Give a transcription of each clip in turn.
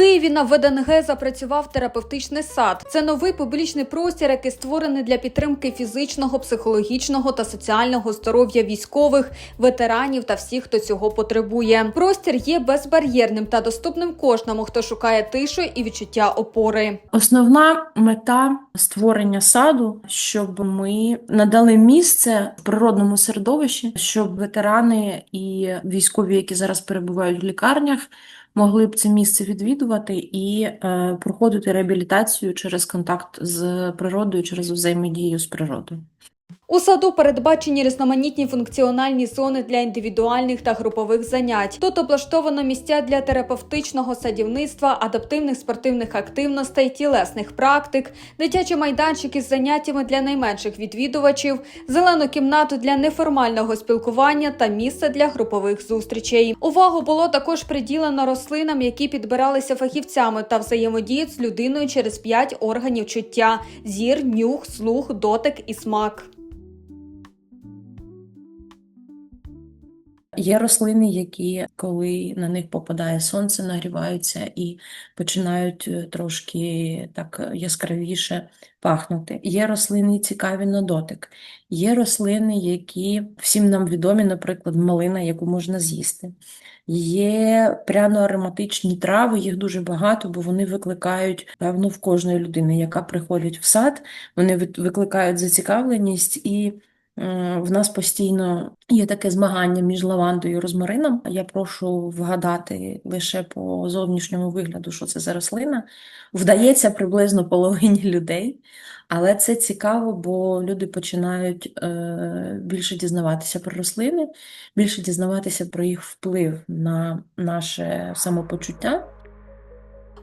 Києві на ВДНГ запрацював терапевтичний сад. Це новий публічний простір, який створений для підтримки фізичного, психологічного та соціального здоров'я військових, ветеранів та всіх, хто цього потребує. Простір є безбар'єрним та доступним кожному, хто шукає тишу і відчуття опори. Основна мета створення саду, щоб ми надали місце в природному середовищі, щоб ветерани і військові, які зараз перебувають в лікарнях, могли б це місце відвідувати і е, проходити реабілітацію через контакт з природою, через взаємодію з природою. У саду передбачені різноманітні функціональні зони для індивідуальних та групових занять. Тут облаштовано місця для терапевтичного садівництва, адаптивних спортивних активностей, тілесних практик, дитячі майданчики з заняттями для найменших відвідувачів, зелену кімнату для неформального спілкування та місце для групових зустрічей. Увагу було також приділено рослинам, які підбиралися фахівцями та взаємодіють з людиною через п'ять органів чуття: зір, нюх, слух, дотик і смак. Є рослини, які, коли на них попадає сонце, нагріваються і починають е, трошки так яскравіше пахнути. Є рослини цікаві на дотик. Є рослини, які всім нам відомі, наприклад, малина, яку можна з'їсти. Є пряно-ароматичні трави, їх дуже багато, бо вони викликають, певно, в кожної людини, яка приходить в сад, вони викликають зацікавленість і В нас постійно є таке змагання між лавандою і розмарином. Я прошу вгадати лише по зовнішньому вигляду, що це за рослина. Вдається приблизно половині людей, але це цікаво, бо люди починають е, більше дізнаватися про рослини, більше дізнаватися про їх вплив на наше самопочуття.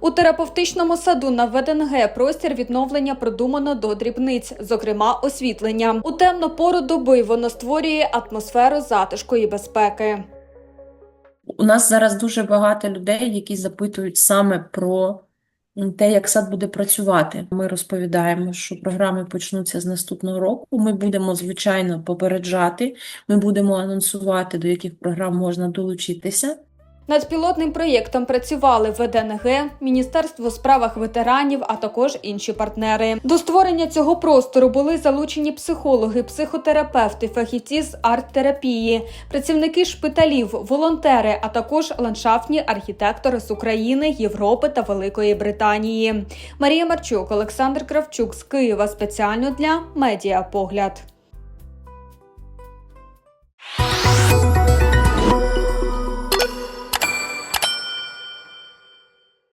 У терапевтичному саду на ВДНГ простір відновлення продумано до дрібниць, зокрема освітлення. У темну пору доби воно створює атмосферу затишку і безпеки. У нас зараз дуже багато людей, які запитують саме про те, як сад буде працювати. Ми розповідаємо, що програми почнуться з наступного року. Ми будемо, звичайно, попереджати, ми будемо анонсувати, до яких програм можна долучитися. Над пілотним проєктом працювали ВДНГ, Міністерство у справах ветеранів, а також інші партнери. До створення цього простору були залучені психологи, психотерапевти, фахівці з арт-терапії, працівники шпиталів, волонтери, а також ландшафтні архітектори з України, Європи та Великої Британії. Марія Марчук, Олександр Кравчук з Києва спеціально для Медіапогляд.